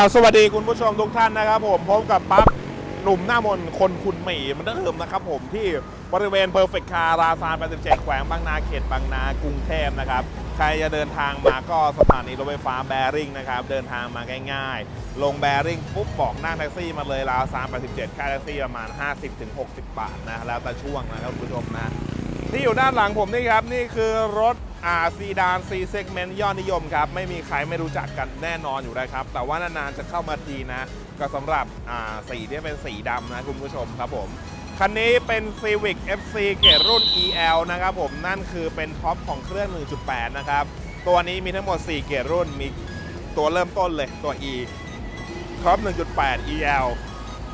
าสวัสดีคุณผู้ชมทุกท่านนะครับผมพบกับปั๊บหนุ่มหน้ามนคนคุณหมีมันเดิมนะครับผมที่บริเวณ Perfect Car ราซาน87แขวงบางนาเขตบางนากรุงเทพนะครับ ใครจะเดินทางมาก็สถานีรถไฟฟ้าแบริ่งนะครับ เดินทางมาง่ายๆ ลงแบริ่งปุ๊บบอกนั่งแท็กซี่มาเลยราซาน87ค่าแท็กซี่ประมาณ 50-60 บาทนะแล้วแต่ช่วงนะครับคุณผู้ชมนะ ที่อยู่ด้านหลังผมนี่ครับ นี่คือรถอาซีดานซีเซกเมนต์ยอดนิยมครับ ไม่มีใครไม่รู้จักกันแน่นอนอยู่แล้วครับ แต่ว่านานๆจะเข้ามาทีนะ ก็สำหรับอ่าสีที่เป็นสีดำนะคุณผู้ชมครับผม คันนี้เป็น Civic FC เกรดรุ่น EL นะครับผมนั่นคือเป็นท็อปของเครื่อง 1.8 นะครับ ตัวนี้มีทั้งหมด 4 เกรดรุ่นมีตัวเริ่มต้นเลยตัว E ท็อป 1.8 EL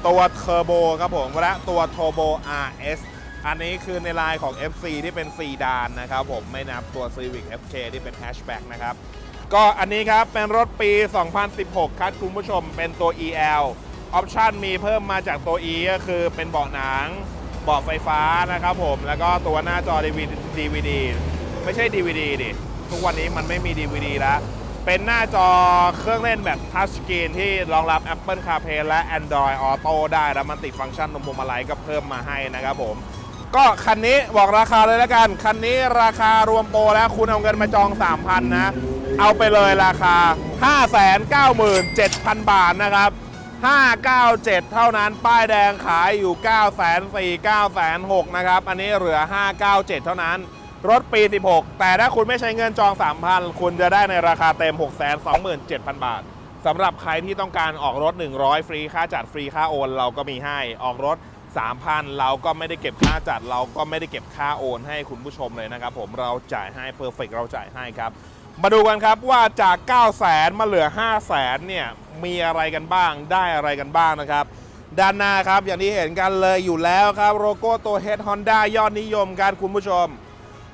ตัวเทอร์โบครับผมและตัว Turbo RS อันนี้คือในลายของ FC ที่เป็นซีดานนะครับผมไม่นับตัว Civic FK ที่เป็นแฮชแบ็กนะครับ ก็อันนี้ครับเป็นรถปี 2016ครับคุณผู้ชมเป็นตัว EL ออปชันมีเพิ่มมาจากตัว E ก็คือเป็นเบาะหนังเบาะไฟฟ้านะครับผมแล้วก็ตัวหน้าจอ DVD ไม่ใช่ DVD ดิทุกวันนี้มันไม่มี DVD แล้วเป็นหน้าจอเครื่องเล่นแบบทัชสกรีนที่รองรับ Apple CarPlay และ Android Auto ได้ แล้วมันติดฟังก์ชันนมพวงมาลัยก็เพิ่มมาให้นะครับผม ก็คันนี้บอกราคาเลยแล้วกัน คันนี้ราคารวมโปรแล้วคุณเอาเงินมาจอง 3,000 นะ เอาไปเลยราคา 597,000 บาทนะครับ 597 เท่านั้นป้ายแดงขายอยู่ 9 4 9 6 0 0นะครับ อันนี้เหลือ 597 เท่านั้น รถปี 16 แต่ถ้าคุณไม่ใช้เงินจอง 3,000 คุณจะได้ในราคาเต็ม 627,000 บาทสำหรับใครที่ต้องการออกรถ 100 ฟรีค่าจัดฟรีค่าโอน เราก็มีให้ออกรถ 3,000 เราก็ไม่ได้เก็บค่าจัด เราก็ไม่ได้เก็บค่าโอนให้คุณผู้ชมเลยนะครับผมเราจ่ายให้เพอร์เฟกเราจ่ายให้ครับ มาดูกันครับว่าจาก 9 0 0 0 0มาเหลือ 5 0 0 0 0 0เนี่ยมีอะไรกันบ้างได้อะไรกันบ้างนะครับ ด้านหน้าครับอย่างที่เห็นกันเลยอยู่แล้วครับโลโก้ตัว Head Honda ยอดนิยมกันคุณผู้ชม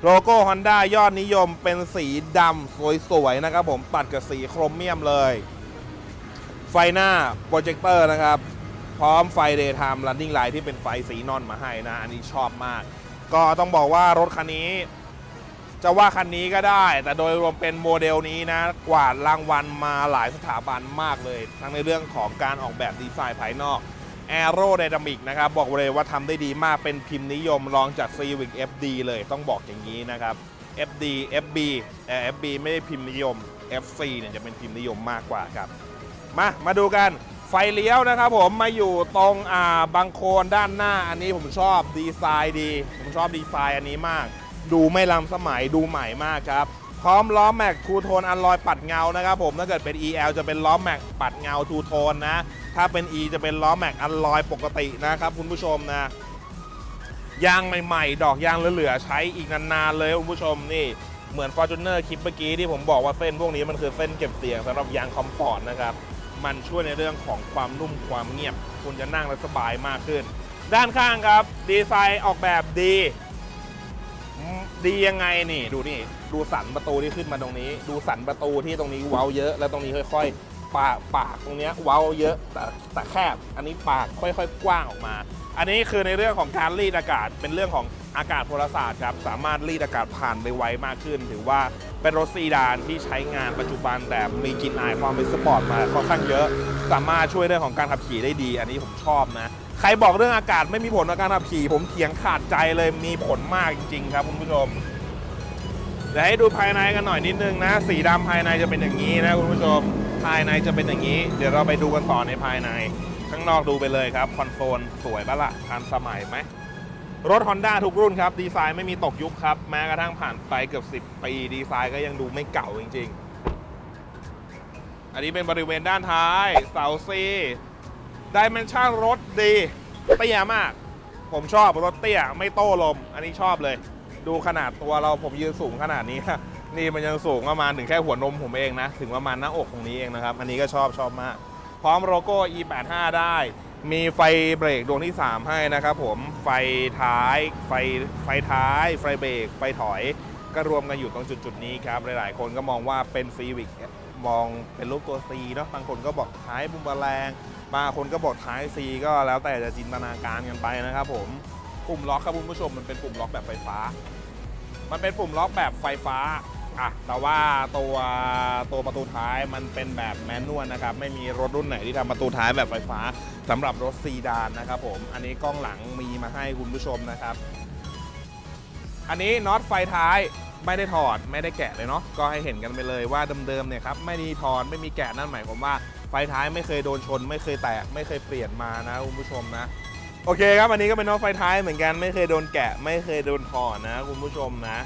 โลโก้ Honda ยอดนิยมเป็นสีดำสวยๆนะครับผมตัดกับสีโครเมียมเลย ไฟหน้าโปรเจคเตอร์นะครับ ร้อมไฟ Daytime Running Light ที่เป็นไฟสีนอนมาให้นะ อันนี้ชอบมาก ก็ต้องบอกว่ารถคันนี้ จะว่าคันนี้ก็ได้ แต่โดยรวมเป็นโมเดลนี้นะ กวาดรางวัลมาหลายสถาบันมากเลย ทั้งในเรื่องของการออกแบบดีไซน์ภายนอก a e r o d y n a m i c นะครับ บอกเลยว่าทำได้ดีมากเป็นพิมพ์นิยมรองจาก Civic FD เลยต้องบอกอย่างนี้นะครับ FD FB แต่ FB ไม่ได้พิมพ์นิยม FC เนี่ยจะเป็นพิมพ์นิยมมากกว่าครับ มา มาดูกัน ไฟเลี้ยวนะครับผมมาอยู่ตรงอ่าบางโคนด้านหน้าอันนี้ผมชอบดีไซน์ดี ผมชอบดีไซน์อันนี้มาก ดูไม่ล้ำสมัยดูใหม่มากครับ พร้อมล้อแม็กทูโทนอันลอยปัดเงานะครับผมถ้าเกิดเป็น EL จะเป็นล้อแม็กปัดเงาทูโทนนะ ถ้าเป็น E จะเป็นล้อแม็กอันลอยปกตินะครับคุณผู้ชมนะยางใหม่ๆ ดอกยางเหลือๆใช้อีกนานๆเลยคุณผู้ชมนี่เหมือน Fortuner คลิปเมื่อกี้ที่ผมบอกว่าเส้นพวกนี้มันคือเส้นเก็บเสียงสำหรับยางคอมฟอร์ตนะครับ มันช่วยในเรื่องของความนุ่มความเงียบ คุณจะนั่งแล้วสบายมากขึ้น ด้านข้างครับ ดีไซน์ออกแบบดี ดียังไงนี่ ดูนี่ ดูสันประตูที่ขึ้นมาตรงนี้ ดูสันประตูที่ตรงนี้เว้าเยอะ แล้วตรงนี้ค่อยๆ ปากปากตรงเนี้ยเว้าเยอะแต่แต่แคบ อันนี้ปากค่อยๆกว้างออกมา อันนี้คือในเรื่องของการรีดอากาศเป็นเรื่องของอากาศพลศาสตร์ครับสามารถรีดอากาศผ่านไปไวมากขึ้น ถือว่าเป็นรถซีดานที่ใช้งานปัจจุบันแต่มีกลินอายความเป็นสปอร์ตมาค่อนข้างเยอะ สามารถช่วยเรื่องของการขับขี่ได้ดี อันนี้ผมชอบนะใครบอกเรื่องอากาศไม่มีผลต่อการขับขี่ผมเถียงขาดใจเลยมีผลมากจริงๆครับคุณผู้ชมเดี๋ยวให้ดูภายในกันหน่อยนิดนึงนะ สีดำภายในจะเป็นอย่างนี้นะคุณผู้ชม ภายในจะเป็นอย่างนี้ เดี๋ยวเราไปดูกันต่อในภายใน ข้างนอกดูไปเลยครับคอนโซลสวยปะละ่ะทันสมัยไหมรถ Honda ทุกรุ่นครับ ดีไซน์ไม่มีตกยุคครับ แม้กระทั่งผ่านไปเกือบ 10 ปี ดีไซน์ก็ยังดูไม่เก่าจริง ๆ อันนี้เป็นบริเวณด้านท้ายเสาซีดิเมนชั่นรถดีเตี้ยมาก ผมชอบรถเตี้ย ไม่โต้ลม อันนี้ชอบเลย ดูขนาดตัวเราผมยืนสูงขนาดนี้ นี่มันยังสูงประมาณถึงแค่หัวนมผมเองนะ ถึงประมาณหน้าอกตรงนี้เองนะครับ อันนี้ก็ชอบชอบมาก พร้อมโลโก้ E85 ได้ มีไฟเบรกดวงที่ 3 ให้นะครับผม ไฟท้าย ไฟไฟท้าย ไฟเบรก ไฟถอย ก็รวมกันอยู่ตรงจุดๆนี้ครับ หลาย ๆ คนก็มองว่าเป็นซีวิกมองเป็นรูปตัว C เนาะ บางคนก็บอกท้ายบุมบแรงบางคนก็บอกท้าย C ก็แล้วแต่จะจินตนาการกันไปนะครับผม ปุ่มล็อกครับคุณผู้ชมมันเป็นปุ่มล็อกแบบไฟฟ้า มันเป็นปุ่มล็อกแบบไฟฟ้า อะแต่ว่าตัวตัวประตูท้ายมันเป็นแบบแมนนวลนะครับ ไม่มีรถรุ่นไหนที่ทำประตูท้ายแบบไฟฟ้าสำหรับรถซีดานนะครับผม อันนี้กล้องหลังมีมาให้คุณผู้ชมนะครับ อันนี้น็อตไฟท้ายไม่ได้ถอดไม่ได้แกะเลยเนาะก็ให้เห็นกันไปเลยว่าเดิมๆเนี่ยครับไม่มีถอดไม่มีแกะนั่นหมายความว่าไฟท้ายไม่เคยโดนชน ไม่เคยแตกไม่เคยเปลี่ยนมานะคุณผู้ชมนะโอเคครับอันนี้ก็เป็นน็อตไฟท้ายเหมือนกันไม่เคยโดนแกะไม่เคยโดนถอดนะคุณผู้ชมนะ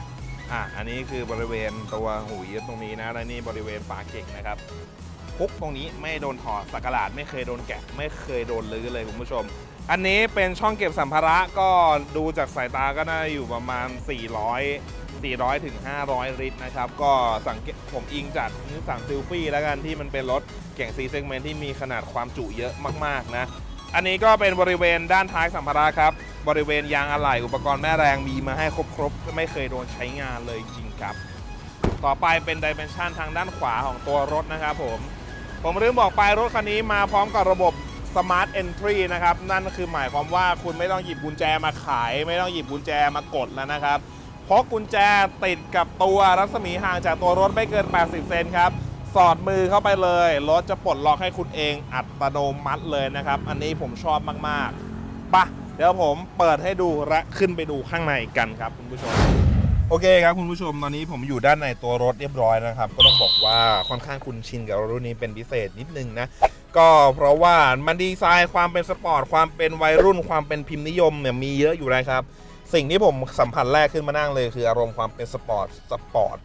อะอันนี้คือบริเวณตัวหูยึดตรงนี้นะและนี่บริเวณฝาเก่งนะครับคุกตรงนี้ไม่โดนถอดสักหลาดไม่เคยโดนแกะ ไม่เคยโดนลื้อเลยคุณผู้ชม อันนี้เป็นช่องเก็บสัมภาระก็ดูจากสายตาก็น่าอยู่ประมาณ 400 400ถึง500 ลิตรนะครับ ก็สังเกตผมอิงจากนิสสันซิลฟี่แล้วกันที่มันเป็นรถเก่ง C segment ที่มีขนาดความจุเยอะมาก ๆ นะ อันนี้ก็เป็นบริเวณด้านท้ายสัมภาระครับ บริเวณยางอะไหล่อุปกรณ์แม่แรงมีมาให้ครบๆไม่เคยโดนใช้งานเลยจริงครับ ต่อไปเป็นดิเมนชันทางด้านขวาของตัวรถนะครับผม ผมลืมบอกไปรถคันนี้มาพร้อมกับระบบ Smart Entry นะครับ นั่นคือหมายความว่าคุณไม่ต้องหยิบกุญแจมาขาย ไม่ต้องหยิบกุญแจมากดแล้วนะครับเพราะกุญแจติดกับตัวรัศมีห่างจากตัวรถไม่เกิน 80 เซนครับ สอดมือเข้าไปเลย รถจะปลดล็อกให้คุณเองอัตโนมัติเลยนะครับ อันนี้ผมชอบมากๆปะเดี๋ยวผมเปิดให้ดูและขึ้นไปดูข้างในกันครับคุณผู้ชม โอเคครับคุณผู้ชมตอนนี้ผมอยู่ด้านในตัวรถเรียบร้อยนะครับ ก็ต้องบอกว่าค่อนข้างคุ้นชินกับรถรุ่นนี้เป็นพิเศษนิดนึงนะก็เพราะว่ามันดีไซน์ความเป็นสปอร์ตความเป็นวัยรุ่นความเป็นพิมพ์นิยมเนี่ยมีเยอะอยู่แล้วครับ สิ่งที่ผมสัมผัสแรกขึ้นมานั่งเลย คืออารมณ์ความเป็นสปอร์ต สปอร์ต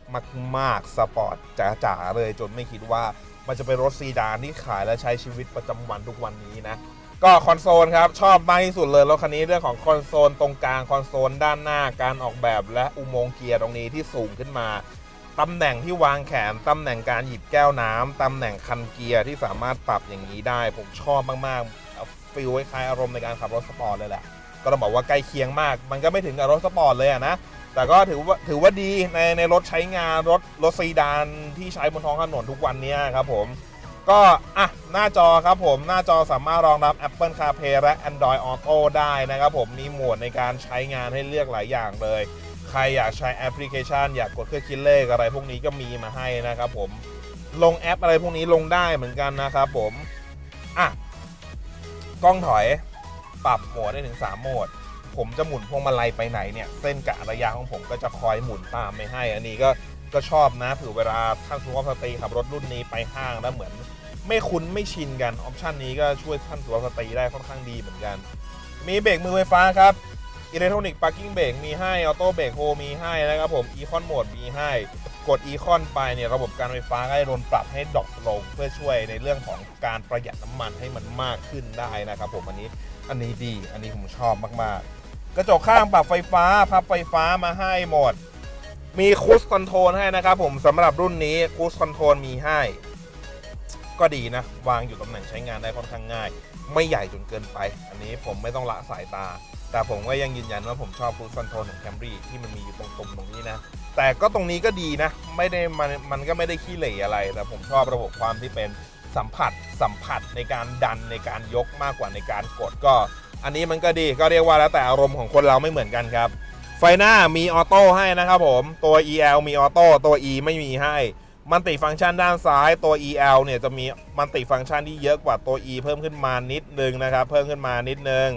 มากๆ สปอร์ตจ๋าๆเลยจนไม่คิดว่ามันจะเป็นรถซีดานที่ขายและใช้ชีวิตประจำวันทุกวันนี้นะ ก็คอนโซลครับ ชอบมากที่สุดเลยรถคันนี้เรื่องของคอนโซลตรงกลางคอนโซลด้านหน้าการออกแบบและอุโมงค์เกียร์ตรงนี้ที่สูงขึ้นมาตำแหน่งที่วางแขน ตำแหน่งการหยิบแก้วน้ำตำแหน่งคันเกียร์ที่สามารถปรับอย่างนี้ได้ ผมชอบมากๆฟิลคล้ายอารมณ์ในการขับรถสปอร์ตเลยแหละ ก็ต้องบอกว่าใกล้เคียงมาก มันก็ไม่ถึงกับรถสปอร์ตเลยอะนะ แต่ก็ถือว่าถือว่าดีในในรถใช้งานรถรถซีดานที่ใช้บนท้องถนนทุกวันนี้ครับผม ก็อะหน้าจอครับผมหน้าจอสามารถรองรับ Apple CarPlay และ Android Auto ได้นะครับผมมีโหมดในการใช้งานให้เลือกหลายอย่างเลย ใครอยากใช้แอปพลิเคชัน อยากกดเครื่องคิดเลขอะไรพวกนี้ก็มีมาให้นะครับผมลงแอปอะไรพวกนี้ลงได้เหมือนกันนะครับผมอะกล้องถอย ปรับโหมดได้ถึง 3 โหมด ผมจะหมุนพวงมาลัยไปไหนเนี่ย เส้นกะระยะของผมก็จะคอยหมุนตามไม่ให้ อันนี้ก็ก็ชอบนะถือเวลาท่านสุภาพสตรีขับรถรุ่นนี้ไปห้างแล้วเหมือน ไม่คุ้นไม่ชินกันออปชันนี้ก็ช่วยท่านสุภาพสตรีได้ค่อนข้างดีเหมือนกัน มีเบรกมือไฟฟ้าครับอิเล็กทรอนิกส์พาร์กิ้งเบรกมีให้ออโต้เบรกโฮมีให้นะครับผมอีคอนโหมดมีให้ กดอีคอนไปเนี่ยระบบการไฟฟ้าก็จะโดนปรับให้ดรอปลง เพื่อช่วยในเรื่องของการประหยัดน้ำมันให้มันมากขึ้นได้นะครับผมอันนี้ อันนี้ดี อันนี้ผมชอบมากๆ กระจกข้างปรับไฟฟ้า พับไฟฟ้ามาให้หมด มีคูสคอนโทรลให้นะครับผมสำหรับรุ่นนี้คูสคอนโทรลมีให้ ก็ดีนะ วางอยู่ตำแหน่งใช้งานได้ค่อนข้างง่าย ไม่ใหญ่จนเกินไป อันนี้ผมไม่ต้องละสายตา แต่ผมก็ยังยืนยันว่าผมชอบคูสคอนโทรลของแคมรี่ที่มันมีอยู่ตรงตุ่มตรงนี้นะ แต่ก็ตรงนี้ก็ดีนะ ไม่ได้มันมันก็ไม่ได้ขี้เหร่อะไร แต่ผมชอบระบบความที่เป็น สัมผัสสัมผัสในการดันในการยกมากกว่าในการกดก็ อันนี้มันก็ดีก็เรียกว่าแล้วแต่อารมณ์ของคนเราไม่เหมือนกันครับ ไฟหน้ามีออโต้ให้นะครับผมตัว EL มีออโต้ตัว E ไม่มีให้มันติฟังก์ชันด้านซ้ายตัว EL เนี่ยจะมีมันติฟังก์ชันที่เยอะกว่าตัว E เพิ่มขึ้นมานิดนึงนะครับ เพิ่มขึ้นมานิดนึง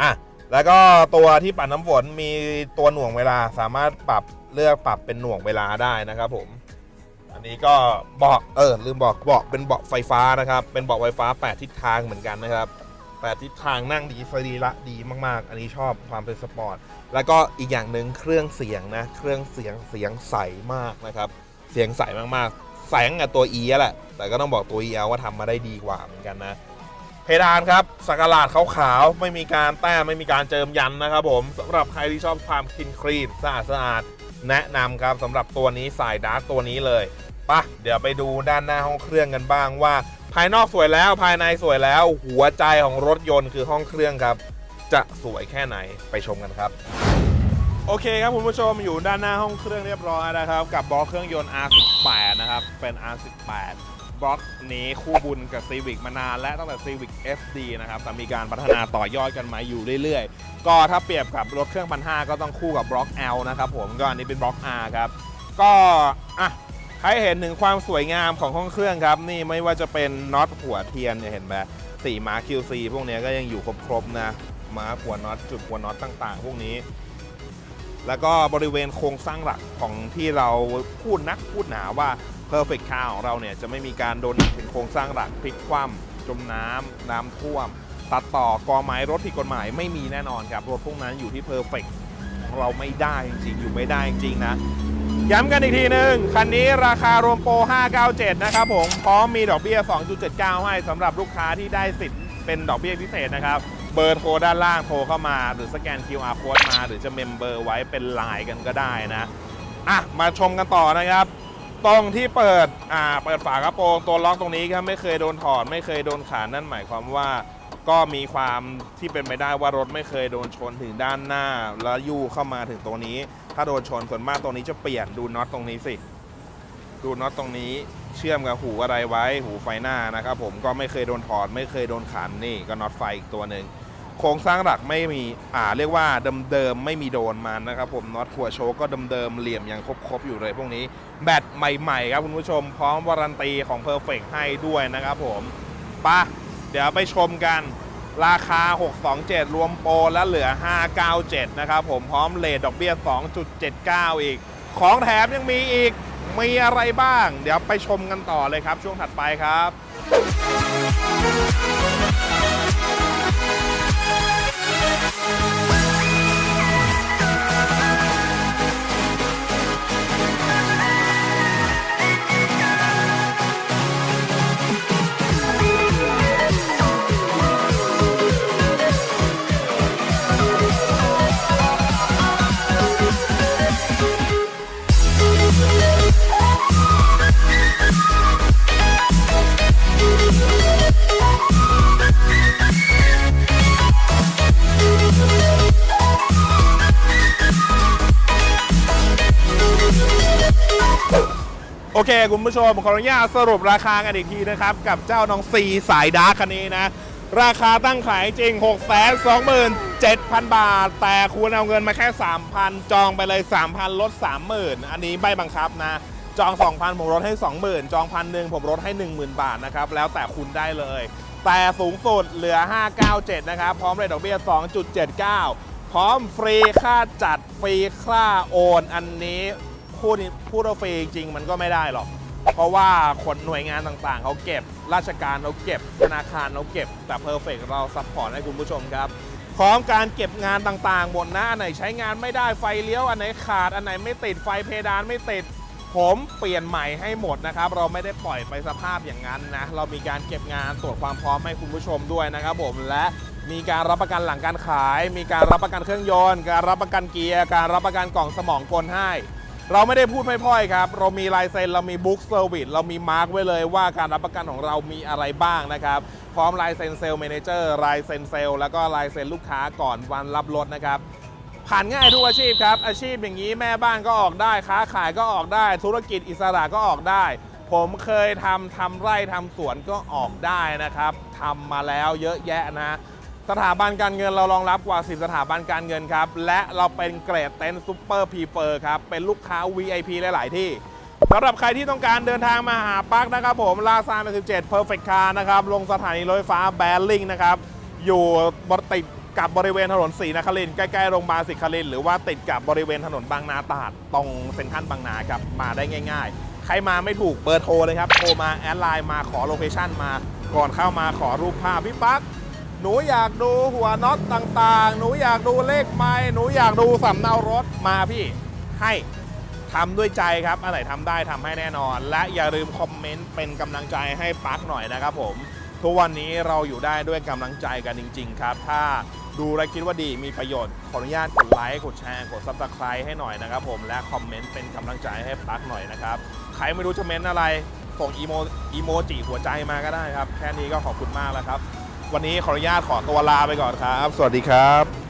อะแล้วก็ตัวที่ปัดน้ำฝนมีตัวหน่วงเวลาสามารถปรับเลือกปรับเป็นหน่วงเวลาได้นะครับผม อันนี้ก็เบาะเออลืมบอกเบาะเป็นเบาะไฟฟ้านะครับ เป็นเบาะไฟฟ้า 8 ทิศทางเหมือนกันนะครับ8ทิศทางนั่งดีสรีระดีมากๆ อันนี้ชอบความเป็นสปอร์ตแล้วก็อีกอย่างหนึ่งเครื่องเสียงนะ เครื่องเสียงเสียงใสมากนะครับ เสียงใสมากๆใสงแต่ตัว E แล้วแหละ แต่ก็ต้องบอกตัว EL ว่าทำมาได้ดีกว่าเหมือนกันนะ เพดานครับสักหลาดขาวๆไม่มีการแต้มไม่มีการเจิมยันนะครับผมสำหรับใครที่ชอบความคลีนคลีนสะอาดสะอาดแนะนำครับสำหรับตัวนี้สายดาร์กตัวนี้เลย ปะเดี๋ยวไปดูด้านหน้าห้องเครื่องกันบ้างว่า ภายนอกสวยแล้วภายในสวยแล้วหัวใจของรถยนต์คือห้องเครื่องครับ จะสวยแค่ไหนไปชมกันครับ โอเคครับคุณผู้ชมอยู่ด้านหน้าห้องเครื่องเรียบร้อยนะครับ กับบล็อกเครื่องยนต์ R18 นะครับ เป็น R18 บล็อกนี้คู่บุญกับ Civic มานานและตั้งแต่ Civic FD นะครับแต่มีการพัฒนาต่อยอดกันมาอยู่เรื่อยๆ ก็ถ้าเปรียบกับรถเครื่องพันห้าก็ต้องคู่กับบล็อก L นะครับผมก็อันนี้เป็นบล็อก R ครับก็อะ ให้เห็นถึงความสวยงามของห้องเครื่องครับ นี่ไม่ว่าจะเป็นน็อตหัวเทียนเนี่ยเห็นไหมสีมา QC พวกนี้ก็ยังอยู่ครบๆนะมาหัวน็อตจุดหัวน็อตต่างๆ พวกนี้ แล้วก็บริเวณโครงสร้างหลักของที่เราพูดนักพูดหนาว่า Perfect Car ของเราเนี่ยจะไม่มีการโดนถึงโครงสร้างหลักพลิกคว่ำจมน้ำน้ำท่วม ตัดต่อกอไม้รถผิดกฎหมายไม่มีแน่นอนครับรถพวกนั้นอยู่ที่ Perfect ของเราไม่ได้จริงๆอยู่ไม่ได้จริงๆนะ ย้ำกันอีกทีหนึ่งคันนี้ราคารวมโปร 597 นะครับผม พร้อมมีดอกเบี้ย 2.79 ให้สำหรับลูกค้าที่ได้สิทธิ์เป็นดอกเบี้ยพิเศษนะครับ เบอร์โทรด้านล่างโทรเข้ามา หรือสแกน QR code มา หรือจะเมมเบอร์ไว้เป็นไลน์กันก็ได้นะ อะ มาชมกันต่อนะครับ ตรงที่เปิด อ่า เปิดฝากระโปรงตัวล็อกตรงนี้ครับไม่เคยโดนถอด ไม่เคยโดนขานั่นหมายความว่า ก็มีความที่เป็นไปได้ว่ารถไม่เคยโดนชนถึงด้านหน้า แล้วยู่เข้ามาถึงตรงนี้ ถ้าโดนชนส่วนมากตรงนี้จะเปลี่ยนดูน็อตตรงนี้สิ ดูน็อตตรงนี้เชื่อมกับหูอะไรไว้ หูไฟหน้านะครับผมก็ไม่เคยโดนถอด ไม่เคยโดนขันนี่ก็น็อตไฟอีกตัวหนึ่งโครงสร้างหลักไม่มีอ่าเรียกว่าเดิมๆไม่มีโดนมันนะครับผมน็อตหัวโชก็เดิมๆเหลี่ยมยังครบๆอยู่เลยพวกนี้แบตใหม่ๆครับคุณผู้ชมพร้อมวารันตีของ Perfect ให้ด้วยนะครับผมไปะ เดี๋ยวไปชมกันราคา 627 รวมโปรแล้วเหลือ 597 นะครับผมพร้อมเลทดอกเบี้ย 2.79 อีก ของแถมยังมีอีก มีอะไรบ้าง เดี๋ยวไปชมกันต่อเลยครับ ช่วงถัดไปครับ โอเค คุณผู้ชมขออนุญาตสรุปราคากันอีกทีนะครับ กับเจ้าน้องซีสายดาร์คคันนี้นะ ราคาตั้งขายจริง 6 2 7 0 0 0 บาท แต่คุณเอาเงินมาแค่ 3,000 จองไปเลย 3,000 ลด 30,000 อันนี้ใบบังคับนะ จอง 2,000 ผมลดให้ 20,000 จองพันหนึ่งผมลดให้ 10,000 บาทนะครับ แล้วแต่คุณได้เลย แต่สูงสุดเหลือ 597 นะครับ พร้อมเรทดอกเบี้ย 2.79 พร้อมฟรีค่าจัดฟรีค่าโอน อันนี้ พูดพูดว่าฟรีจริงมันก็ไม่ได้หรอก เพราะว่าคนหน่วยงานต่างๆ เขาเก็บ ราชการเขาเก็บ ธนาคารเขาเก็บ แต่เพอร์เฟกเราซัพพอร์ตให้คุณผู้ชมครับพร้อมการเก็บงานต่างๆหมดนะอันไหนใช้งานไม่ได้ไฟเลี้ยวอันไหนขาดอันไหนไม่ติดไฟเพดานไม่ติด ผมเปลี่ยนใหม่ให้หมดนะครับ เราไม่ได้ปล่อยไปสภาพอย่างนั้นนะ เรามีการเก็บงานตรวจความพร้อมให้คุณผู้ชมด้วยนะครับผมและมีการรับประกันหลังการขาย มีการรับประกันเครื่องยนต์ การรับประกันเกียร์ การรับประกันกล่องสมองกลให้ เราไม่ได้พูดพล่พ่อยครับ เรามีลายเซ็นเรามีบุ๊กเซอร์วิสเรามีมาร์กไว้เลยว่าการรับประกันของเรามีอะไรบ้างนะครับ พร้อมลายเซ็นเซลล์แมนเจอร์ลายเซ็นเซลล์แล้วก็ลายเซ็นลูกค้าก่อนวันรับรถนะครับผ่านง่ายทุกอาชีพครับ อาชีพอย่างนี้แม่บ้านก็ออกได้ ค้าขายก็ออกได้ ธุรกิจอิสระก็ออกได้ ผมเคยทำทำไร่ทำสวนก็ออกได้นะครับทำมาแล้วเยอะแยะนะ สถาบันการเงินเรารองรับกว่า 10 สถาบันการเงินครับ และเราเป็นเกรดเต็นท์ซูเปอร์พีเฟอร์ครับ เป็นลูกค้า VIP หลาย ๆ ที่สำหรับใครที่ต้องการเดินทางมาหาปักนะครับผมลาซาน17 Perfect Car นะครับ ลงสถานีรถไฟฟ้าแบริ่งนะครับ อยู่บริติดกับบริเวณถนนศรีนครินใกล้ๆโรงพยาบาลศรีนครินหรือว่าติดกับบริเวณถนนบางนาตราดตรงเซ็นทรัลบางนาครับมาได้ง่าย ๆ ใครมาไม่ถูกเบอร์โทรเลยครับโทรมาแอดไลน์มาขอโลเคชั่นมาก่อนเข้ามาขอรูปภาพพี่ปั๊ก หนูอยากดูหัวน็อตต่างๆ หนูอยากดูเลขไม้หนูอยากดูสำเนารถมาพี่ให้ทำด้วยใจครับอันไหนทำได้ทำให้แน่นอน และอย่าลืมคอมเมนต์เป็นกำลังใจให้ปักหน่อยนะครับผมทุกวันนี้เราอยู่ได้ด้วยกำลังใจกันจริง ๆ ครับ ถ้าดูและคิดว่าดีมีประโยชน์ ขออนุญาตกดไลค์กดแชร์กดซับสไครต์ให้หน่อยนะครับผมและคอมเมนต์เป็นกำลังใจให้ปักหน่อยนะครับใครไม่รู้จะเมนอะไรส่งอีโมอีโมจิหัวใจมาก็ได้ครับ แค่นี้ก็ขอบคุณมากแล้วครับ วันนี้ขออนุญาตขอตัวลาไปก่อนครับ สวัสดีครับ